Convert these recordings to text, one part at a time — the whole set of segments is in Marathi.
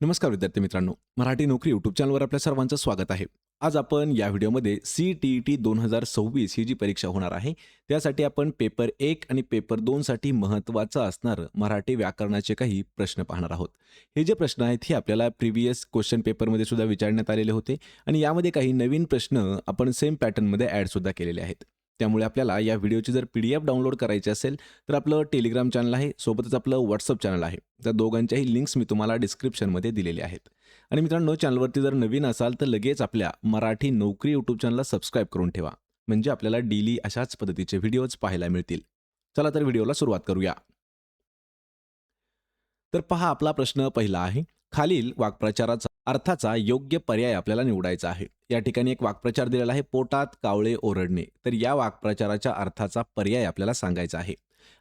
नमस्कार विद्यार्थी मित्रांनो मराठी नोकरी यूट्यूब चॅनलवर आपल्या सर्वांचं स्वागत आहे. आज आपण या व्हिडिओमध्ये सी टी ई टी दोन हजार सव्वीस ही जी परीक्षा होणार आहे त्यासाठी आपण पेपर एक आणि पेपर दोनसाठी महत्त्वाचं असणारं मराठी व्याकरणाचे काही प्रश्न पाहणार आहोत. हे जे प्रश्न आहेत हे आपल्याला प्रिव्हियस क्वेश्चन पेपरमध्ये सुद्धा विचारण्यात आलेले होते आणि यामध्ये काही नवीन प्रश्न आपण सेम पॅटर्नमध्ये ॲडसुद्धा केलेले आहेत. त्यामुळे आपल्याला या व्हिडिओची जर पी डी एफ डाउनलोड करायची असेल तर आपलं टेलिग्राम चॅनल आहे सोबतच आपलं व्हॉट्सअप चॅनल आहे. त्या दोघांच्याही लिंक्स मी तुम्हाला डिस्क्रिप्शनमध्ये दिलेले आहेत. आणि मित्रांनो चॅनलवरती जर नवीन असाल तर लगेच आपल्या मराठी नोकरी यूट्यूब चॅनलला सबस्क्राईब करून ठेवा. म्हणजे आपल्याला डेली अशाच पद्धतीचे व्हिडिओज पाहायला मिळतील. चला तर व्हिडिओला सुरुवात करूया. तर पहा आपला प्रश्न पहिला आहे. खालील वाक्प्रचाराचा अर्थाचा योग्य पर्याय आपल्याला निवडायचा आहे. या ठिकाणी एक वाक्प्रचार दिलेला आहे पोटात कावळे ओरडणे. तर या वाक्प्रचाराच्या अर्थाचा पर्याय आपल्याला सांगायचा आहे.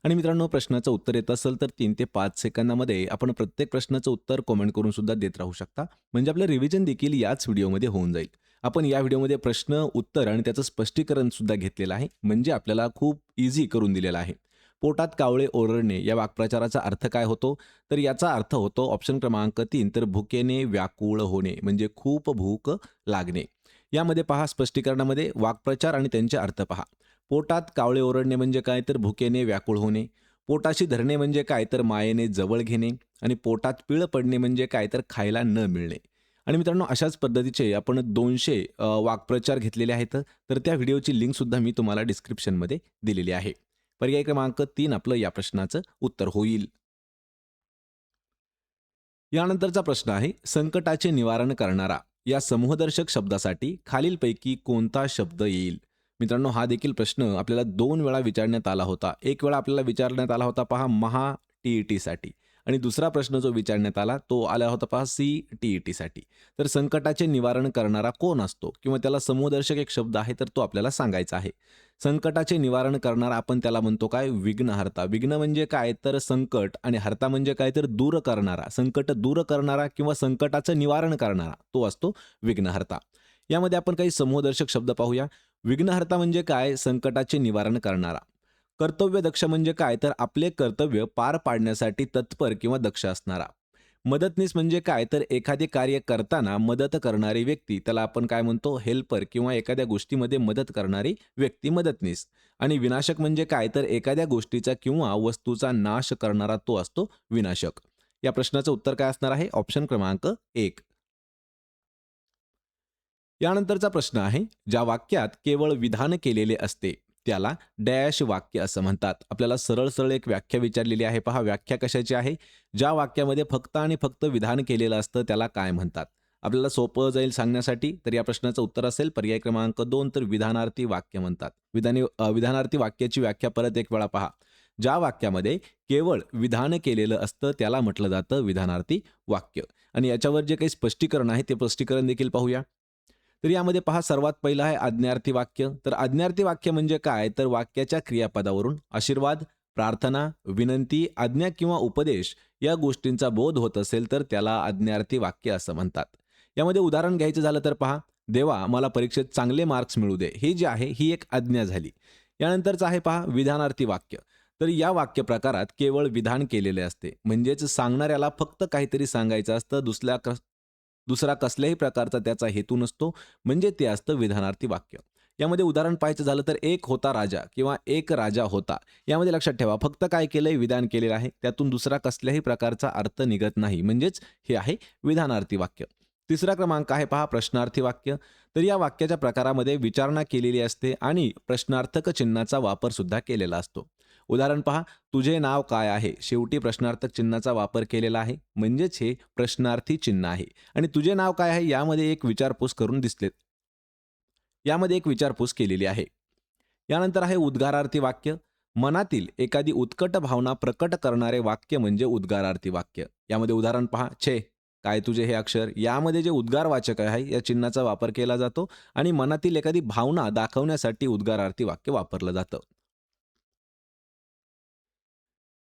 आणि मित्रांनो प्रश्नाचं उत्तर येत असेल तर तीन ते पाच सेकंदामध्ये आपण प्रत्येक प्रश्नाचं उत्तर कॉमेंट करून सुद्धा देत राहू शकता. म्हणजे आपलं रिव्हिजन देखील याच व्हिडिओमध्ये होऊन जाईल. आपण या व्हिडिओमध्ये प्रश्न उत्तर आणि त्याचं स्पष्टीकरण सुद्धा घेतलेलं आहे. म्हणजे आपल्याला खूप इझी करून दिलेलं आहे. पोटात कावळे ओरडणे या वाक्प्रचाराचा अर्थ काय होतो? तर याचा अर्थ होतो ऑप्शन क्रमांक तीन तर भुकेने व्याकुळ होणे म्हणजे खूप भूक लागणे. यामध्ये पहा स्पष्टीकरणामध्ये वाक्प्रचार आणि त्यांचे अर्थ पहा. पोटात कावळे ओरडणे म्हणजे काय? तर भुकेने व्याकुळ होणे. पोटाशी धरणे म्हणजे काय? तर मायेने जवळ घेणे. आणि पोटात पिळ पडणे म्हणजे काय? तर खायला न मिळणे. आणि मित्रांनो अशाच पद्धतीचे आपण दोनशे वाक्प्रचार घेतलेले आहेत. तर त्या व्हिडिओची लिंकसुद्धा मी तुम्हाला डिस्क्रिप्शनमध्ये दिलेली आहे. पर्याय क्रमांक तीन आपलं या प्रश्नाचं उत्तर होईल. यानंतरचा प्रश्न आहे संकटाचे निवारण करणारा या समूहदर्शक शब्दासाठी खालीलपैकी कोणता शब्द येईल? मित्रांनो हा देखील प्रश्न आपल्याला दोन वेळा विचारण्यात आला होता. एक वेळा आपल्याला विचारण्यात आला होता पहा महा टी ई टीसाठी आणि दुसरा प्रश्न जो विचारण्यात आला तो आला होता पहा सी टी ई टीसाठी. तर संकटाचे निवारण करणारा कोण असतो? किंवा त्याला समूहदर्शक एक शब्द आहे तर तो आपल्याला सांगायचा आहे. संकटाचे निवारण करणारा आपण त्याला म्हणतो काय? विघ्नहर्ता विघ्न म्हणजे काय? तर संकट आणि हर्ता म्हणजे काय? तर दूर करणारा. संकट दूर करणारा किंवा संकटाचं निवारण करणारा तो असतो विघ्नहर्ता यामध्ये आपण काही समूहदर्शक शब्द पाहूया. विघ्नहर्ता म्हणजे काय? संकटाचे निवारण करणारा. कर्तव्य दक्ष म्हणजे काय? तर आपले कर्तव्य पार पाडण्यासाठी तत्पर किंवा दक्ष असणारा. मदतनीस म्हणजे काय? तर एखादे कार्य करताना मदत करणारी व्यक्ती त्याला आपण काय म्हणतो? हेल्पर किंवा एखाद्या गोष्टीमध्ये मदत करणारी व्यक्ती मदतनीस. आणि विनाशक म्हणजे काय? तर एखाद्या गोष्टीचा किंवा वस्तूचा नाश करणारा तो असतो विनाशक. या प्रश्नाचं उत्तर काय असणार आहे? ऑप्शन क्रमांक एक. यानंतरचा प्रश्न आहे ज्या वाक्यात केवळ विधान केलेले असते त्याला डॅश वाक्य असं म्हणतात. आपल्याला सरळ सरळ एक व्याख्या विचारलेली आहे. पहा व्याख्या कशाची आहे? ज्या वाक्यामध्ये फक्त आणि फक्त विधान केलेलं असतं त्याला काय म्हणतात? आपल्याला सोपं जाईल सांगण्यासाठी तर या प्रश्नाचं उत्तर असेल पर्याय क्रमांक दोन तर विधानार्थी वाक्य म्हणतात. विधानी विधानार्थी वाक्याची व्याख्या परत एक वेळा पहा. ज्या वाक्यामध्ये केवळ विधान केलेलं असतं त्याला म्हटलं जातं विधानार्थी वाक्य. आणि याच्यावर जे काही स्पष्टीकरण आहे ते स्पष्टीकरण देखील पाहूया. तर यामध्ये पहा सर्वात पहिलं आहे आज्ञार्थी वाक्य. तर आज्ञार्थी वाक्य म्हणजे काय? तर वाक्याच्या क्रियापदावरून आशीर्वाद प्रार्थना विनंती आज्ञा किंवा उपदेश या गोष्टींचा बोध होत असेल तर त्याला आज्ञार्थी वाक्य असं म्हणतात. यामध्ये उदाहरण घ्यायचं झालं तर पहा देवा मला परीक्षेत चांगले मार्क्स मिळू दे. ही जी आहे ही एक आज्ञा झाली. यानंतरचं आहे पहा विधानार्थी वाक्य. तर या वाक्य प्रकारात केवळ विधान केलेले असते. म्हणजेच सांगणाऱ्याला फक्त काहीतरी सांगायचं असतं दुसऱ्या दुसरा कसल्याही प्रकारचा त्याचा हेतू नसतो म्हणजे ते असतं विधानार्थी वाक्य. यामध्ये उदाहरण पाहायचं झालं तर एक होता राजा किंवा एक राजा होता. यामध्ये लक्षात ठेवा फक्त काय केलंय? विधान केलेलं आहे. त्यातून दुसरा कसल्याही प्रकारचा अर्थ निघत नाही. म्हणजेच हे आहे विधानार्थी वाक्य. तिसरा क्रमांक आहे पहा प्रश्नार्थी वाक्य. तर या वाक्याच्या प्रकारामध्ये विचारणा केलेली असते आणि प्रश्नार्थक चिन्हाचा वापर सुद्धा केलेला असतो. उदाहरण पहा तुझे नाव काय आहे? शेवटी प्रश्नार्थक चिन्हाचा वापर केलेला आहे. म्हणजेच हे प्रश्नार्थी चिन्ह आहे. आणि तुझे नाव काय आहे? यामध्ये एक विचारपूस करून दिसले. यामध्ये एक विचारपूस केलेली आहे. यानंतर आहे उद्गारार्थी वाक्य. मनातील एखादी उत्कट भावना प्रकट करणारे वाक्य म्हणजे उद्गारार्थी वाक्य. यामध्ये उदाहरण पहा. छे. काय तुझे हे अक्षर? यामध्ये जे उद्गारवाचक आहे या चिन्हाचा वापर केला जातो आणि मनातील एखादी भावना दाखवण्यासाठी उद्गारार्थी वाक्य वापरलं जातं.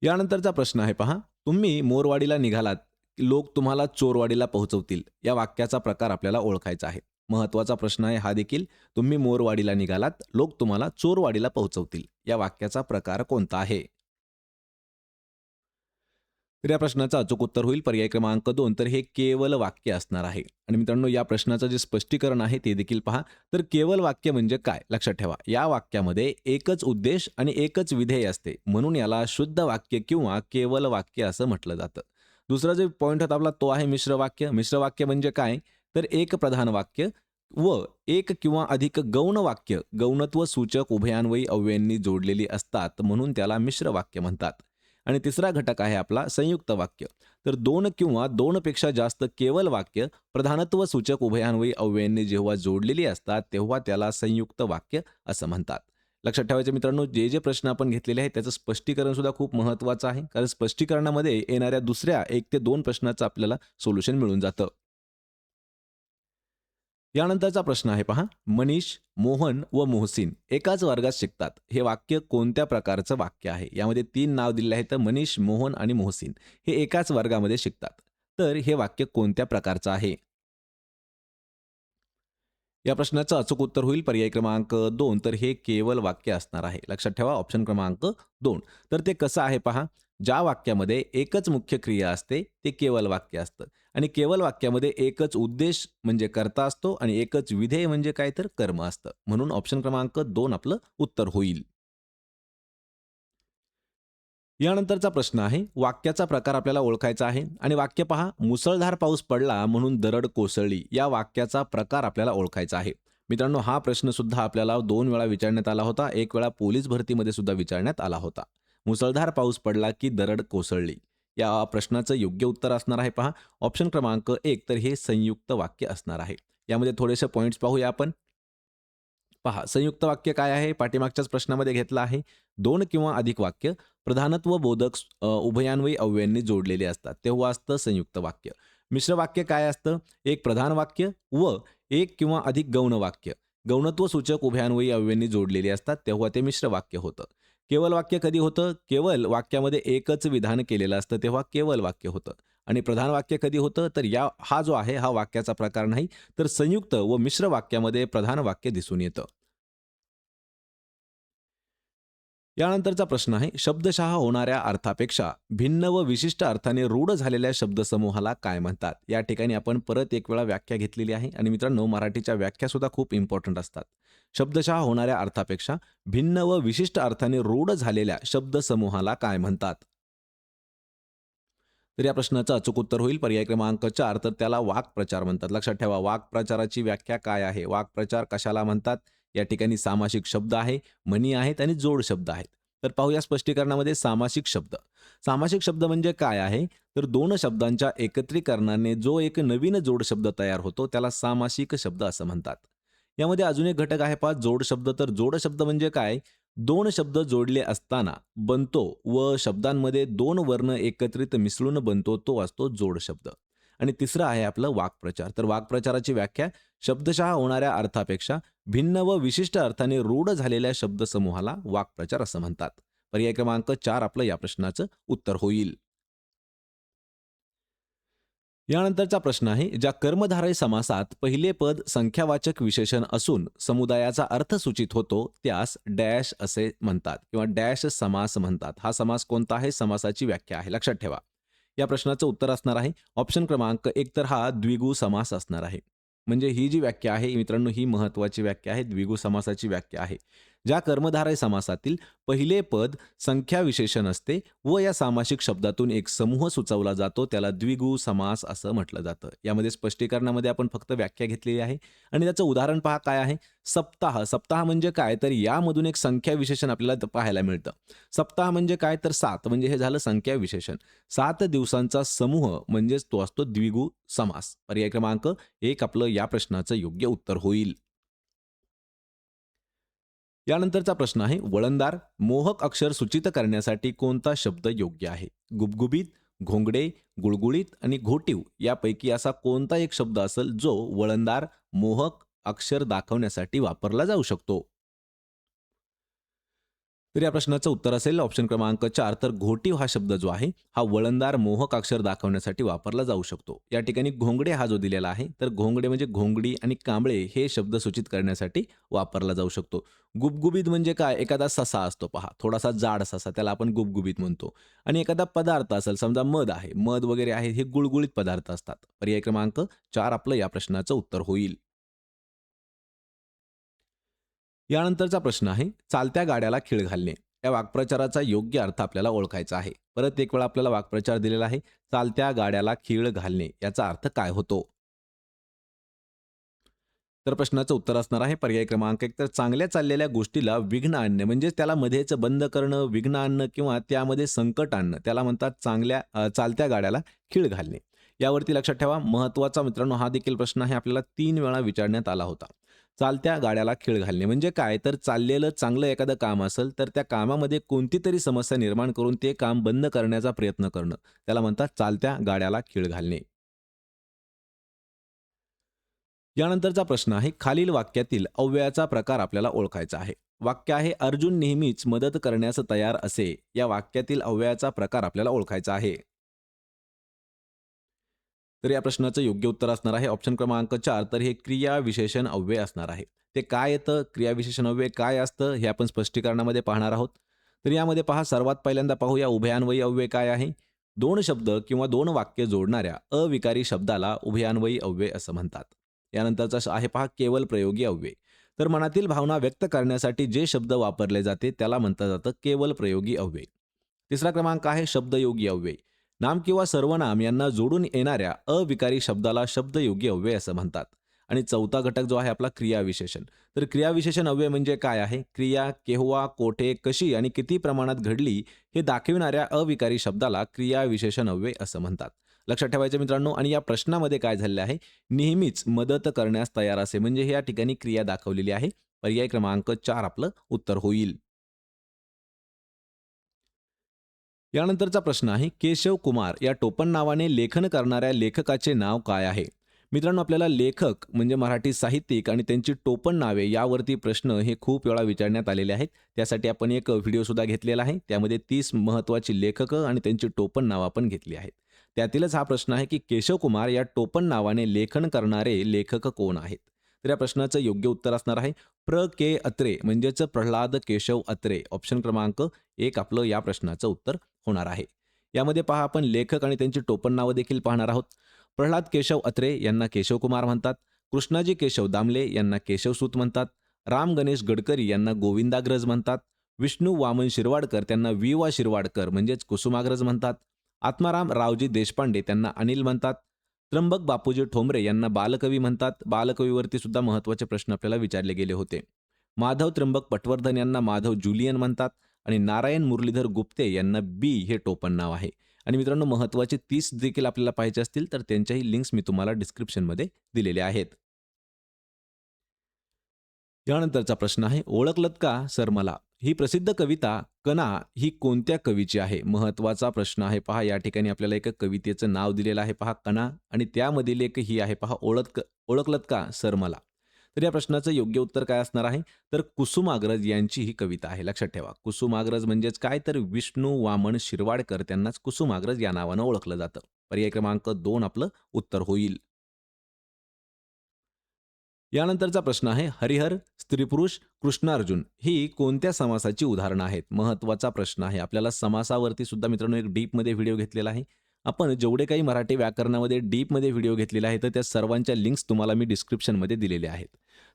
यानंतरचा प्रश्न आहे पहा. तुम्ही मोरवाडीला निघालात लोक तुम्हाला चोरवाडीला पोहोचवतील. या वाक्याचा प्रकार आपल्याला ओळखायचा आहे. महत्त्वाचा प्रश्न आहे हा देखील. तुम्ही मोरवाडीला निघालात लोक तुम्हाला चोरवाडीला पोहोचवतील. या वाक्याचा प्रकार कोणता आहे? तर या प्रश्नाचं अचूक उत्तर होईल. पर्याय क्रमांक दोन. तर हे केवल वाक्य असणार आहे. आणि मित्रांनो या प्रश्नाचं जे स्पष्टीकरण आहे ते देखील पहा. तर केवल वाक्य म्हणजे काय? लक्षात ठेवा. या वाक्यामध्ये एकच उद्देश आणि एकच विधेय असते. म्हणून याला शुद्ध वाक्य किंवा केवल वाक्य असं म्हटलं जातं. दुसरा जे पॉईंट होता आपला तो आहे मिश्र वाक्य. मिश्र वाक्य म्हणजे काय? तर एक प्रधान वाक्य व एक किंवा अधिक गौण वाक्य. गौणत्व सूचक उभयान्वयी अव्ययांनी जोडलेली असतात. म्हणून त्याला मिश्र वाक्य म्हणतात. आणि तिसरा घटक आहे आपला संयुक्त वाक्य. तर दोन किंवा दोनपेक्षा जास्त केवल वाक्य प्रधानत्व सूचक उभयान्वयी अव्ययांनी जेव्हा जोडलेली असतात तेव्हा त्याला संयुक्त वाक्य असं म्हणतात. लक्षात ठेवायचे मित्रांनो जे जे प्रश्न आपण घेतलेले आहेत त्याचं स्पष्टीकरण सुद्धा खूप महत्त्वाचं आहे. कारण स्पष्टीकरणामध्ये येणाऱ्या दुसऱ्या एक ते दोन प्रश्नाचं आपल्याला सोल्युशन मिळून जातं. यानंतरचा प्रश्न आहे पहा. मनीष मोहन व मोहसिन एकाच वर्गात शिकतात. हे वाक्य कोणत्या प्रकारचं वाक्य आहे? यामध्ये तीन नाव दिले आहेत. मनीष मोहन आणि मोहसिन हे एकाच वर्गामध्ये शिकतात. तर हे वाक्य कोणत्या प्रकारचं आहे? या प्रश्नाचं अचूक उत्तर होईल. पर्याय क्रमांक दोन. तर हे केवल वाक्य असणार आहे. लक्षात ठेवा. ऑप्शन क्रमांक दोन. तर ते कसं आहे पहा? ज्या वाक्यामध्ये एकच मुख्य क्रिया असते ते केवल वाक्य असतं. आणि केवल वाक्यामध्ये एकच उद्देश म्हणजे कर्ता असतो आणि एकच विधेय म्हणजे काय तर कर्म असतं. म्हणून ऑप्शन क्रमांक दोन आपलं उत्तर होईल. यानंतरचा प्रश्न आहे वाक्याचा प्रकार आपल्याला ओळखायचा आहे आणि वाक्य पहा मुसळधार पाऊस पडला म्हणून दरड कोसळली या वाक्याचा प्रकार आपल्याला ओळखायचा आहे. मित्रांनो हा प्रश्न सुद्धा आपल्याला दोन वेळा विचारण्यात आला होता एक वेळा पोलीस भरतीमध्ये सुद्धा विचारण्यात आला होता. मुसळधार पाऊस पडला की दरड कोसळली. या प्रश्नाचं योग्य उत्तर असणार आहे पहा. ऑप्शन क्रमांक एक तर हे संयुक्त वाक्य असणार आहे. यामध्ये थोडेसे पॉईंट्स पाहूया आपण. पहा संयुक्त वाक्य काय आहे? पाठीमागच्याच प्रश्नामध्ये घेतलं आहे. दोन किंवा अधिक वाक्य प्रधानत्व बोधक उभयान्वयी अव्ययांनी जोडलेले असतात. तेव्हा असतं संयुक्त वाक्य. मिश्र वाक्य काय असतं? एक प्रधान वाक्य व एक किंवा अधिक गौण वाक्य. गौणत्व सूचक उभयान्वयी अव्ययांनी जोडलेले असतात तेव्हा ते मिश्र वाक्य होतं. केवल वाक्य कधी होतं? केवल वाक्यामध्ये एकच विधान केलेलं असतं तेव्हा केवल वाक्य होतं. आणि प्रधान वाक्य कधी होतं? तर या हा जो आहे हा वाक्याचा प्रकार नाही तर संयुक्त व मिश्र वाक्यामध्ये प्रधान वाक्य दिसून येतं. यानंतरचा प्रश्न आहे शब्दशः होणाऱ्या अर्थापेक्षा भिन्न व विशिष्ट अर्थाने रूढ झालेल्या शब्दसमूहाला काय म्हणतात? या ठिकाणी आपण परत एक वेळा व्याख्या घेतलेली आहे. आणि मित्रांनो मराठीच्या व्याख्या सुद्धा खूप इम्पॉर्टंट असतात. शब्दशः होणाऱ्या अर्थापेक्षा भिन्न व विशिष्ट अर्थाने रूढ झालेल्या शब्दसमूहाला काय म्हणतात? तर या प्रश्नाचं अचूक उत्तर होईल. पर्याय क्रमांक चार तर त्याला वाक्प्रचार म्हणतात. लक्षात ठेवा वाक्प्रचाराची व्याख्या काय आहे? वाक्प्रचार कशाला म्हणतात? या ठिकाणी सामासिक शब्द आहे म्हणी आहेत आणि जोड शब्द आहेत. तर पाहूया स्पष्टीकरणामध्ये सामासिक शब्द. सामासिक शब्द म्हणजे काय आहे? तर दोन शब्दांच्या एकत्रीकरणाने जो एक नवीन जोड शब्द तयार होतो त्याला सामासिक शब्द असं म्हणतात. यामध्ये अजून एक घटक आहे पहा जोड शब्द. तर जोड शब्द म्हणजे काय? दोन शब्द जोडले असताना बनतो व शब्दांमध्ये दोन वर्ण एकत्रित मिसळून बनतो तो असतो जोड शब्द. आणि तिसरं आहे आपलं वाक्प्रचार. तर वाक्प्रचाराची व्याख्या शब्दशः होणाऱ्या अर्थापेक्षा भिन्न व विशिष्ट अर्थाने रूढ झालेल्या शब्दसमूहाला वाक्प्रचार असं म्हणतात. पर्याय क्रमांक चार आपलं या प्रश्नाचं उत्तर होईल. यानंतरचा प्रश्न आहे ज्या कर्मधारय समासात पहिले पद संख्यावाचक विशेषण असून समुदायाचा अर्थ सूचित होतो त्यास डॅश असे म्हणतात किंवा डॅश समास म्हणतात. हा समास कोणता आहे? समासाची व्याख्या आहे. लक्षात ठेवा. या प्रश्नाचं उत्तर असणार आहे. ऑप्शन क्रमांक एक तर हा द्विगु समास असणार आहे. म्हणजे ही जी व्याख्या आहे मित्रांनो ही महत्वाची व्याख्या आहे. द्विगु समासाची व्याख्या आहे. ज्या कर्मधारय समासातील पहिले पद संख्या विशेषण असते व या सामासिक शब्दातून एक समूह सुचवला जातो त्याला द्विगु समास असं म्हटलं जातं. यामध्ये स्पष्टीकरणामध्ये आपण फक्त व्याख्या घेतलेली आहे. आणि त्याचं उदाहरण पहा काय आहे. सप्ताह. सप्ताह म्हणजे काय? तर यामधून एक संख्या विशेषण आपल्याला पाहायला मिळतं. सप्ताह म्हणजे काय? तर सात. म्हणजे हे झालं संख्या विशेषण. सात दिवसांचा समूह म्हणजेच तो असतो द्विगु समास. पर्याय क्रमांक एक आपलं या प्रश्नाचं योग्य उत्तर होईल. यानंतरचा प्रश्न आहे वळणदार मोहक अक्षर सूचित करण्यासाठी कोणता शब्द योग्य आहे? गुबगुबीत घोंगडे गुळगुळीत आणि घोटीव यापैकी असा कोणता एक शब्द असेल जो वळणदार मोहक अक्षर दाखवण्यासाठी वापरला जाऊ शकतो? तर या प्रश्नाचं उत्तर असेल ऑप्शन क्रमांक चार. तर घोटीव हा शब्द जो आहे हा वळणदार मोहक अक्षर दाखवण्यासाठी वापरला जाऊ शकतो. या ठिकाणी घोंगडे हा जो दिलेला आहे तर घोंगडे म्हणजे घोंगडी आणि कांबळे हे शब्द सूचित करण्यासाठी वापरला जाऊ शकतो. गुबगुबीत म्हणजे काय? एखादा ससा असतो पहा थोडासा जाड ससा त्याला आपण गुबगुबीत म्हणतो. आणि एखादा पदार्थ असेल समजा मध आहे मध वगैरे आहे हे गुळगुळीत पदार्थ असतात. पर्याय क्रमांक चार आपलं या प्रश्नाचं उत्तर होईल. यानंतरचा प्रश्न आहे चालत्या गाड्याला खिळ घालणे. या वाक्प्रचाराचा योग्य अर्थ आपल्याला ओळखायचा आहे. परत एक वेळा आपल्याला वाक्प्रचार दिलेला आहे चालत्या गाड्याला खिळ घालणे याचा अर्थ काय होतो? तर प्रश्नाचं उत्तर असणार आहे पर्याय क्रमांक एक. तर चांगल्या चाललेल्या गोष्टीला विघ्न आणणे म्हणजेच त्याला मध्येच बंद करणं विघ्न आणणं किंवा त्यामध्ये संकट आणणं त्याला म्हणतात चांगल्या चालत्या गाड्याला खिळ घालणे. यावरती लक्षात ठेवा महत्त्वाचा मित्रांनो हा देखील प्रश्न आहे आपल्याला तीन वेळा विचारण्यात आला होता. चालत्या गाड्याला खीळ घालणे. म्हणजे काय? तर चाललेलं चांगलं एखादं काम असेल तर त्या कामामध्ये कोणती तरी समस्या निर्माण करून ते काम बंद करण्याचा प्रयत्न करणं. त्याला म्हणतात चालत्या गाड्याला खीळ घालणे. यानंतरचा प्रश्न आहे खालील वाक्यातील अव्ययाचा प्रकार आपल्याला ओळखायचा आहे. वाक्य आहे अर्जुन नेहमीच मदत करण्यास तयार असे. या वाक्यातील अव्ययाचा प्रकार आपल्याला ओळखायचा आहे. तर या प्रश्नाचं योग्य उत्तर असणार आहे. ऑप्शन क्रमांक चार तर हे क्रिया विशेषण अव्यय असणार आहे. ते काय येतं? क्रिया विशेषण अव्यय काय असतं? हे आपण स्पष्टीकरणामध्ये पाहणार आहोत. तर यामध्ये पहा सर्वात पहिल्यांदा पाहूया उभयान्वयी अव्यय काय आहे? दोन शब्द किंवा दोन वाक्य जोडणाऱ्या अविकारी शब्दाला उभयान्वयी अव्यय असं म्हणतात. यानंतरचा आहे पहा केवल प्रयोगी अव्यय. तर मनातील भावना व्यक्त करण्यासाठी जे शब्द वापरले जाते त्याला म्हणतं जातं केवल प्रयोगी अव्यय. तिसरा क्रमांक आहे शब्दयोगी अव्यय. नाम किंवा सर्वनाम यांना जोडून येणाऱ्या अविकारी शब्दाला शब्दयोगी अव्यय असं म्हणतात. आणि चौथा घटक जो आहे आपला क्रियाविशेषण. तर क्रियाविशेषण अव्यय म्हणजे काय आहे? क्रिया केव्हा कोठे कशी आणि किती प्रमाणात घडली हे दाखविणाऱ्या अविकारी शब्दाला क्रियाविशेषण अव्यय असं म्हणतात. लक्षात ठेवायचं मित्रांनो आणि या प्रश्नामध्ये काय झालेलं आहे? नेहमीच मदत करण्यास तयार असे म्हणजे हे या ठिकाणी क्रिया दाखवलेली आहे. पर्याय क्रमांक चार आपलं उत्तर होईल. यानंतरचा प्रश्न आहे केशव कुमार या टोपण नावाने लेखन करणाऱ्या लेखकाचे नाव काय आहे? मित्रांनो आपल्याला लेखक म्हणजे मराठी साहित्यिक आणि त्यांची टोपण नावे यावरती प्रश्न हे खूप वेळा विचारण्यात आलेले आहेत. त्यासाठी आपण एक व्हिडिओसुद्धा घेतलेला आहे. त्यामध्ये तीस महत्त्वाची लेखकं आणि त्यांची टोपण नावं आपण घेतली आहेत. त्यातीलच हा प्रश्न आहे की केशव कुमार या टोपण नावाने लेखन करणारे लेखक कोण आहेत? तर या प्रश्नाचं योग्य उत्तर असणार आहे. प्र. के. अत्रे म्हणजेच प्रल्हाद केशव अत्रे ऑप्शन क्रमांक एक आपलं या प्रश्नाचं उत्तर होणार आहे. यामध्ये पहा आपण लेखक आणि त्यांची टोपण नावं देखील पाहणार आहोत. प्रल्हाद केशव अत्रे यांना केशवकुमार म्हणतात. कृष्णाजी केशव दामले यांना केशवसूत म्हणतात. राम गणेश गडकरी यांना गोविंदाग्रज म्हणतात. विष्णू वामन शिरवाडकर त्यांना वि. वा. शिरवाडकर म्हणजेच कुसुमाग्रज म्हणतात. आत्माराम रावजी देशपांडे त्यांना अनिल म्हणतात. त्र्यंबक बापूजी ठोंबरे यांना बालकवी म्हणतात. बालकवीवरती सुद्धा महत्त्वाचे प्रश्न आपल्याला विचारले गेले होते. माधव त्र्यंबक पटवर्धन यांना माधव जुलियन म्हणतात आणि नारायण मुरलीधर गुप्ते यांना बी हे टोपण नाव आहे. आणि मित्रांनो महत्त्वाचे तीस देखील आपल्याला पाहिजे असतील तर त्यांच्याही लिंक्स मी तुम्हाला डिस्क्रिप्शनमध्ये दिलेले आहेत. यानंतरचा प्रश्न आहे ओळखलत का सर मला ही प्रसिद्ध कविता कना ही कोणत्या कवीची आहे? महत्त्वाचा प्रश्न आहे. पहा या ठिकाणी आपल्याला एक कवितेचं नाव दिलेलं आहे. पहा कना आणि त्यामधील एक ही आहे. पहा ओळख ओळखलत का सर मला? तर या प्रश्नाचं योग्य उत्तर काय असणार आहे? तर कुसुमाग्रज यांची ही कविता आहे. लक्षात ठेवा. कुसुमाग्रज म्हणजेच काय? तर विष्णू वामन शिरवाडकर त्यांनाच कुसुमाग्रज या नावानं ओळखलं जातं. पर्याय क्रमांक दोन आपलं उत्तर होईल. यानंतरचा प्रश्न आहे हरिहर स्त्रीपुरुष कृष्णार्जुन. ही कोणत्या समासाची उदाहरणं आहेत? महत्त्वाचा प्रश्न आहे. आपल्याला समासावरती सुद्धा मित्रांनो एक डीपमध्ये व्हिडिओ घेतलेला आहे. आपण जेवढे काही मराठी व्याकरणामध्ये डीपमध्ये व्हिडिओ घेतलेले आहेत तर त्या सर्वांच्या लिंक्स तुम्हाला मी डिस्क्रिप्शनमध्ये दिलेले आहेत.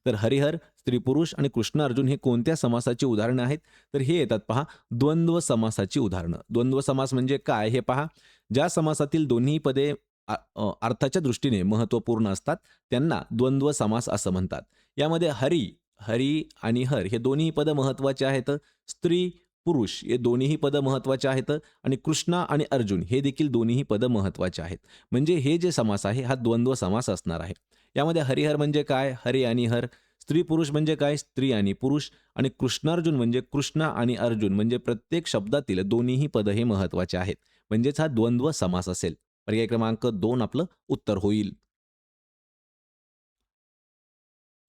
तर हरिहर स्त्रीपुरुष आणि कृष्णार्जुन हे कोणत्या समासाची उदाहरणं आहेत? तर हे येतात पहा द्वंद्व समासाची उदाहरणं. द्वंद्व समास म्हणजे काय? हे पहा. ज्या समासातील दोन्ही पदे अर्थाच्या दृष्टीने महत्त्वपूर्ण असतात. त्यांना द्वंद्व समास असं म्हणतात. यामध्ये हरी हरी आणि हर हे दोन्ही पद महत्त्वाचे आहेत. स्त्री पुरुष हे दोन्हीही पदं महत्त्वाचे आहेत आणि कृष्णा आणि अर्जुन हे देखील दोन्हीही पदं महत्त्वाचे आहेत. म्हणजे हे जे समास आहे हा द्वंद्व समास असणार आहे. यामध्ये हरिहर म्हणजे काय? हरी आणि हर. स्त्री पुरुष म्हणजे काय? स्त्री आणि पुरुष आणि कृष्णार्जुन म्हणजे कृष्णा आणि अर्जुन. म्हणजे प्रत्येक शब्दातील दोन्हीही पदं हे महत्त्वाचे आहेत. म्हणजेच हा द्वंद्व समास असेल. पर्याय क्रमांक दोन आपलं उत्तर होईल.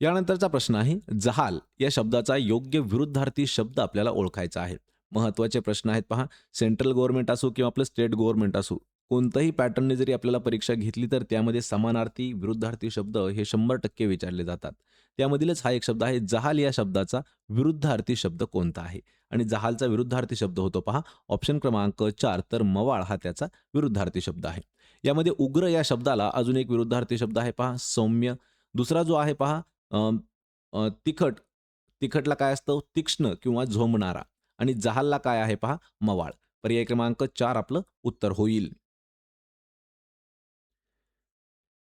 यानंतरचा प्रश्न आहे जहाल या शब्दाचा योग्य विरुद्धार्थी शब्द आपल्याला ओळखायचा आहे. महत्त्वाचे प्रश्न आहेत पहा सेंट्रल गव्हर्नमेंट असो किंवा आपलं स्टेट गव्हर्नमेंट असो कोणत्याही पॅटर्नने जरी आपल्याला परीक्षा घेतली तर त्यामध्ये समानार्थी विरुद्धार्थी शब्द हे शंभर टक्के विचारले जातात. त्यामधीलच हा एक शब्द आहे जहाल या शब्दाचा विरुद्धार्थी शब्द कोणता आहे? आणि जहालचा विरुद्धार्थी शब्द होतो. पहा ऑप्शन क्रमांक चार तर मवाळ हा त्याचा विरुद्धार्थी शब्द आहे. यामध्ये उग्र या शब्दाला अजून एक विरुद्धार्थी शब्द आहे. पहा सौम्य. दुसरा जो आहे पहा तिखट. तिखटला काय असतं? तीक्ष्ण किंवा झोंबणारा. आणि जहालला काय आहे पहा मवाळ. पर्याय क्रमांक चार आपलं उत्तर होईल.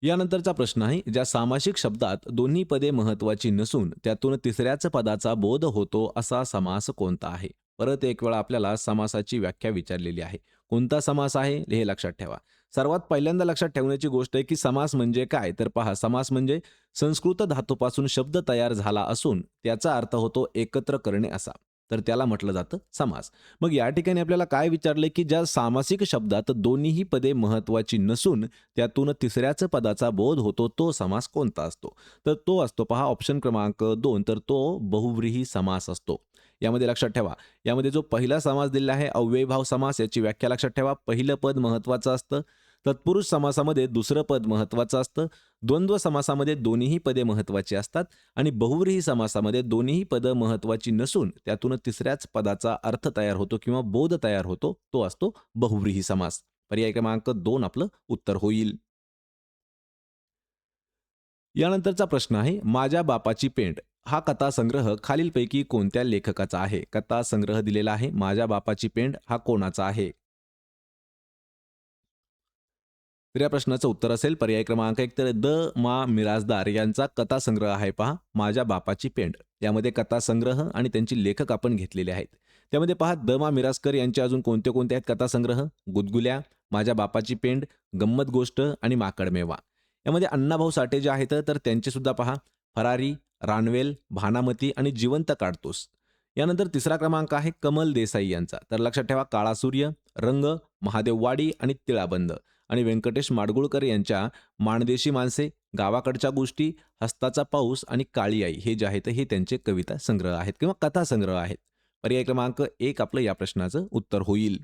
यानंतरचा प्रश्न आहे ज्या सामासिक शब्दात दोन्ही पदे महत्वाची नसून त्यातून तिसऱ्याच पदाचा बोध होतो असा समास कोणता आहे? परत एक वेळा आपल्याला समासाची व्याख्या विचारलेली आहे. कोणता समास आहे? हे लक्षात ठेवा. सर्वात पहिल्यांदा लक्षात ठेवण्याची गोष्ट आहे की समास म्हणजे काय? तर पहा समास म्हणजे संस्कृत धातूपासून शब्द तयार झाला असून त्याचा अर्थ होतो एकत्र करणे असा. तर त्याला म्हटलं जातं समास. मग या ठिकाणी आपल्याला काय विचारले की ज्या सामासिक शब्दात दोन्हीही पदे महत्वाची नसून त्यातून तिसऱ्याच पदाचा बोध होतो तो समास कोणता असतो? तर तो असतो पहा ऑप्शन क्रमांक दोन तर तो बहुव्रीही समास असतो. यामध्ये लक्षात ठेवा यामध्ये जो पहिला समास दिलेला आहे अव्ययभाव समास याची व्याख्या लक्षात ठेवा. पहिलं पद महत्वाचं असतं तत्पुरुष समासामध्ये दुसरं पद महत्वाचं असतं. द्वंद्व समासामध्ये दोन्हीही पदे महत्वाची असतात आणि बहुव्रीही समासामध्ये दोन्हीही पदं महत्वाची नसून त्यातून तिसऱ्याच पदाचा अर्थ तयार होतो किंवा बोध तयार होतो तो असतो बहुव्रीही समास. पर्याय क्रमांक दोन आपलं उत्तर होईल. यानंतरचा प्रश्न आहे माझ्या बापाची पेंड हा कथासंग्रह खालीलपैकी कोणत्या लेखकाचा आहे? कथासंग्रह दिलेला आहे माझ्या बापाची पेंड हा कोणाचा आहे? तर या प्रश्नाचं उत्तर असेल पर्याय क्रमांक एक तर द मा मिराजदार यांचा कथासंग्रह आहे पहा माझ्या बापाची पेंड. यामध्ये कथासंग्रह आणि त्यांची लेखक आपण घेतलेले आहेत. त्यामध्ये पहा द मा मिराजकर यांचे अजून कोणते कोणते आहेत कथासंग्रह? गुदगुल्या माझ्या बापाची पेंड गंमत गोष्ट आणि माकडमेवा यामध्ये अण्णाभाऊ साठे जे आहेत तर त्यांचे सुद्धा पहा फरारी रानवेल भानामती आणि जिवंत काढतोस यानंतर तिसरा क्रमांक आहे कमल देसाई यांचा. तर लक्षात ठेवा काळा सूर्य रंग महादेववाडी आणि तिळाबंद. आणि व्यंकटेश माडगुळकर यांच्या माणदेशी माणसे गावाकडच्या गोष्टी हस्ताचा पाऊस आणि काळी आई हे जे आहेत हे त्यांचे कविता संग्रह आहेत किंवा कथा संग्रह आहेत. पर्याय क्रमांक एक आपलं या प्रश्नाचं उत्तर होईल.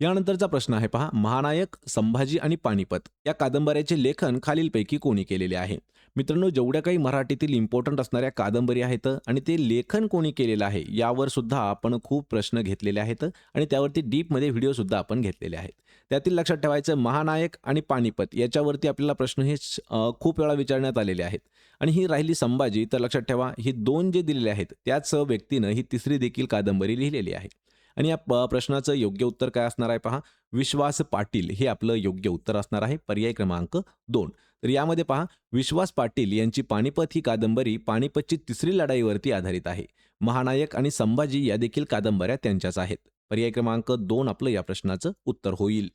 यानंतरचा प्रश्न आहे पहा. महानायक संभाजी आणि पानिपत या कादंबऱ्याचे लेखन खालीलपैकी कोणी केलेले आहे? मित्रांनो जेवढ्या काही मराठीतील इम्पॉर्टंट असणाऱ्या कादंबरी आहेत आणि ते लेखन कोणी केलेलं आहे यावर सुद्धा आपण खूप प्रश्न घेतलेले आहेत आणि त्यावरती डीपमध्ये व्हिडिओसुद्धा आपण घेतलेले आहेत. त्यातील लक्षात ठेवायचं महानायक आणि पानिपत याच्यावरती आपल्याला प्रश्न हे खूप वेळा विचारण्यात आलेले आहेत. आणि ही राहिली संभाजी तर लक्षात ठेवा ही दोन जे दिलेले आहेत त्याच व्यक्तीनं ही तिसरी देखील कादंबरी लिहिलेली आहे. आणि या प्रश्नाचं योग्य उत्तर काय असणार आहे पहा? विश्वास पाटील हे आपलं योग्य उत्तर असणार आहे पर्याय क्रमांक दोन. तर यामध्ये पहा विश्वास पाटील यांची पानिपत ही कादंबरी पानिपतची तिसरी लढाईवरती आधारित आहे. महानायक आणि संभाजी या देखील कादंबऱ्या त्यांच्याच आहेत. पर्याय क्रमांक दोन आपलं या प्रश्नाचं उत्तर होईल.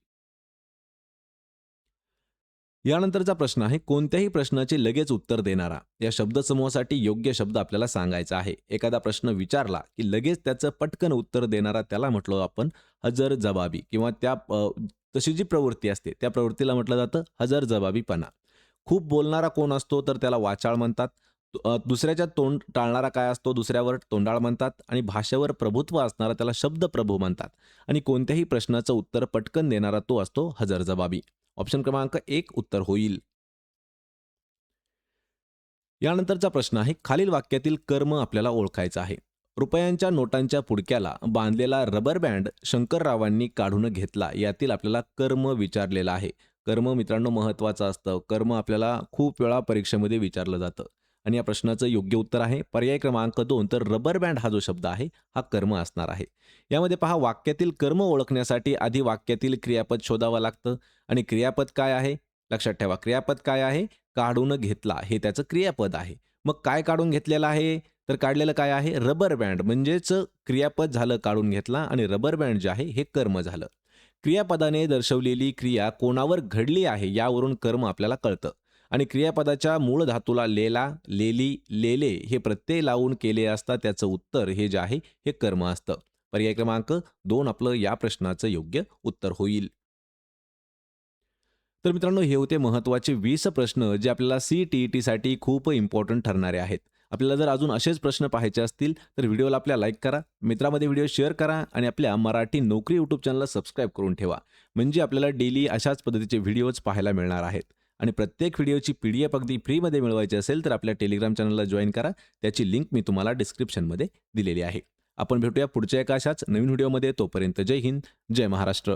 यानंतरचा प्रश्न आहे कोणत्याही प्रश्नाचे लगेच उत्तर देणारा. या शब्दसमूहासाठी योग्य शब्द आपल्याला सांगायचा आहे. एखादा प्रश्न विचारला की लगेच त्याचं पटकन उत्तर देणारा त्याला म्हटलं आपण हजर जबाबी किंवा त्या तशी जी प्रवृत्ती असते त्या प्रवृत्तीला म्हटलं जातं हजर जबाबीपणा. खूप बोलणारा कोण असतो तर त्याला वाचाळ म्हणतात. दुसऱ्याच्या तोंड टाळणारा काय असतो? दुसऱ्यावर तोंडाळ म्हणतात आणि भाषेवर प्रभुत्व असणारा त्याला शब्द प्रभू म्हणतात. आणि कोणत्याही प्रश्नाचं उत्तर पटकन देणारा तो असतो हजर जबाबी. ऑप्शन क्रमांक एक उत्तर होईल. यानंतरचा प्रश्न आहे खालील वाक्यातील कर्म आपल्याला ओळखायचं आहे. रुपयांच्या नोटांच्या पुडक्याला बांधलेला रबर बँड शंकररावांनी काढून घेतला यातील आपल्याला कर्म विचारलेला आहे. कर्म मित्रांनो महत्वाचं असतं. कर्म आपल्याला खूप वेळा परीक्षेमध्ये विचारलं जातं. आणि या प्रश्नाचं योग्य उत्तर आहे. पर्याय क्रमांक दोन तर रबर बँड हा जो शब्द आहे हा कर्म असणार आहे. यामध्ये पहा वाक्यातील कर्म ओळखण्यासाठी आधी वाक्यातील क्रियापद शोधावं लागतं. आणि क्रियापद काय आहे? लक्षात ठेवा क्रियापद काय आहे? काढून घेतला हे त्याचं क्रियापद आहे. मग काय काढून घेतलेलं आहे? तर काढलेलं काय आहे? रबर बँड म्हणजेच क्रियापद झालं काढून घेतला आणि रबर बँड जे आहे हे कर्म झालं. क्रियापदाने दर्शवलेली क्रिया कोणावर घडली आहे यावरून कर्म आपल्याला कळतं. आणि क्रियापदाच्या मूळ धातूला लेला लेली लेले हे प्रत्यय लावून केले असता त्याचं उत्तर हे जे आहे हे कर्म असतं. पर्याय क्रमांक दोन आपलं या प्रश्नाचं योग्य उत्तर होईल. तर मित्रांनो हे होते महत्त्वाचे वीस प्रश्न जे आपल्याला सी टी ई टीसाठी खूप इम्पॉर्टंट ठरणारे आहेत. आपल्याला जर अजून असेच प्रश्न पाहायचे असतील तर व्हिडिओला आपल्या लाईक करा मित्रामध्ये व्हिडिओ शेअर करा आणि आपल्या मराठी नोकरी यूट्यूब चॅनलला सबस्क्राईब करून ठेवा. म्हणजे आपल्याला डेली अशाच पद्धतीचे व्हिडिओज पाहायला मिळणार आहेत. आणि प्रत्येक व्हिडिओची पी डी एफ अगदी फ्रीमध्ये मिळवायची असेल तर आपल्या टेलिग्राम चॅनलला जॉईन करा. त्याची लिंक मी तुम्हाला डिस्क्रिप्शनमध्ये दिलेली आहे. आपण भेटूया पुढच्या एका अशाच नवीन व्हिडिओमध्ये. तोपर्यंत जय हिंद जय महाराष्ट्र.